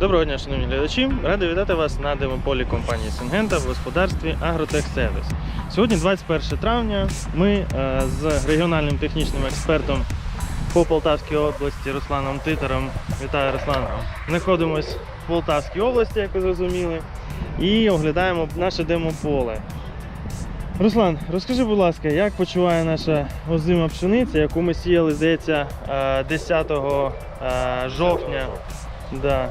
Доброго дня, шановні глядачі. Радий вітати вас на демополі компанії Сингента в господарстві Агротехсервіс. Сьогодні 21 травня. Ми е, з регіональним технічним експертом по Полтавській області Русланом Титером. Вітаю, Руслан. Знаходимось в Полтавській області, як ви зрозуміли, і оглядаємо наше демополе. Руслан, розкажи, будь ласка, як почуває наша озима пшениця, яку ми сіяли, здається, е, 10 е, жовтня. Да.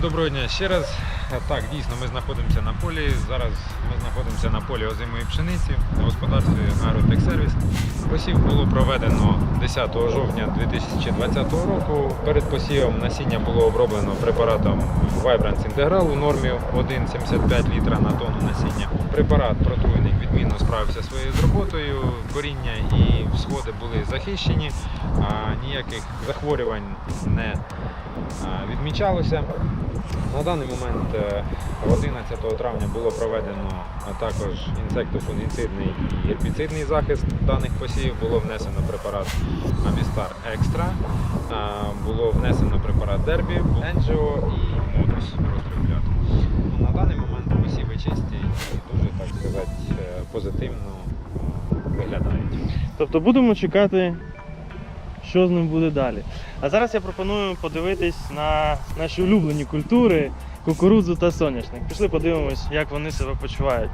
Доброго дня ще раз. Так, дійсно, ми знаходимося на полі. Зараз ми знаходимося на полі озимої пшениці на господарстві Агротехсервіс. Посів було проведено 10 жовтня 2020 року. Перед посівом насіння було оброблено препаратом Vibrance Integral у нормі 1,75 літра на тонну насіння. Препарат протруйник відмінно справився своєю з роботою. Коріння і всходи були захищені, ніяких захворювань не відмічалося. На даний момент е, 11 травня було проведено також інсектофунгіцидний і гербіцидний захист даних посівів. Було внесено препарат Амістар Екстра, було внесено препарат Дербі, Енджіо і Модус розробляти. Ну, На даний момент посіви чисті і дуже, так сказати, е, позитивно е, виглядають. Тобто будемо чекати, що з ним буде далі. А зараз я пропоную подивитись на наші улюблені культури кукурудзу та соняшник. Пішли подивимось, як вони себе почувають.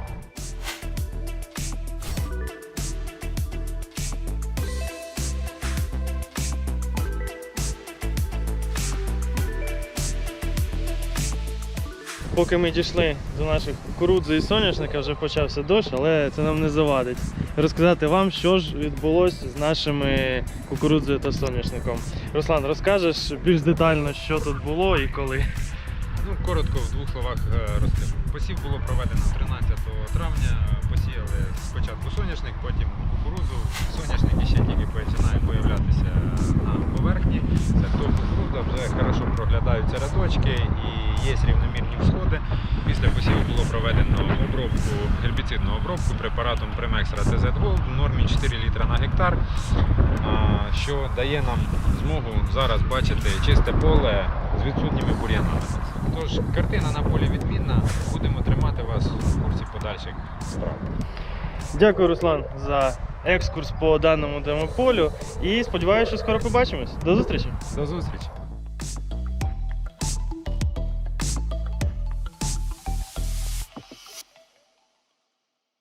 Поки ми дійшли до наших кукурудзи і соняшника, вже почався дощ, але це нам не завадить. Розказати вам, що ж відбулося з нашими кукурудзою та соняшником. Руслан, розкажеш більш детально, що тут було і коли. Ну, коротко в двох словах е, розкажу. Посів було проведено 13 травня. Посіяли спочатку соняшник, потім кукурудзу. Соняшник ще тільки починає появлятися на поверхні. Це хто вже хорошо проглядаються рядочки і є рівномірні всходи. Після посіву було проведено обробку, гербіцидну обробку препаратом TZ Gold в нормі 4 літра на гектар, що дає нам змогу зараз бачити чисте поле з відсутніми бур'янами. Тож картина на полі відмінна. Будемо тримати вас в курсі подальших справ. Дякую, Руслан, за екскурс по даному демополю. І сподіваюся, що скоро побачимось. До зустрічі! До зустрічі!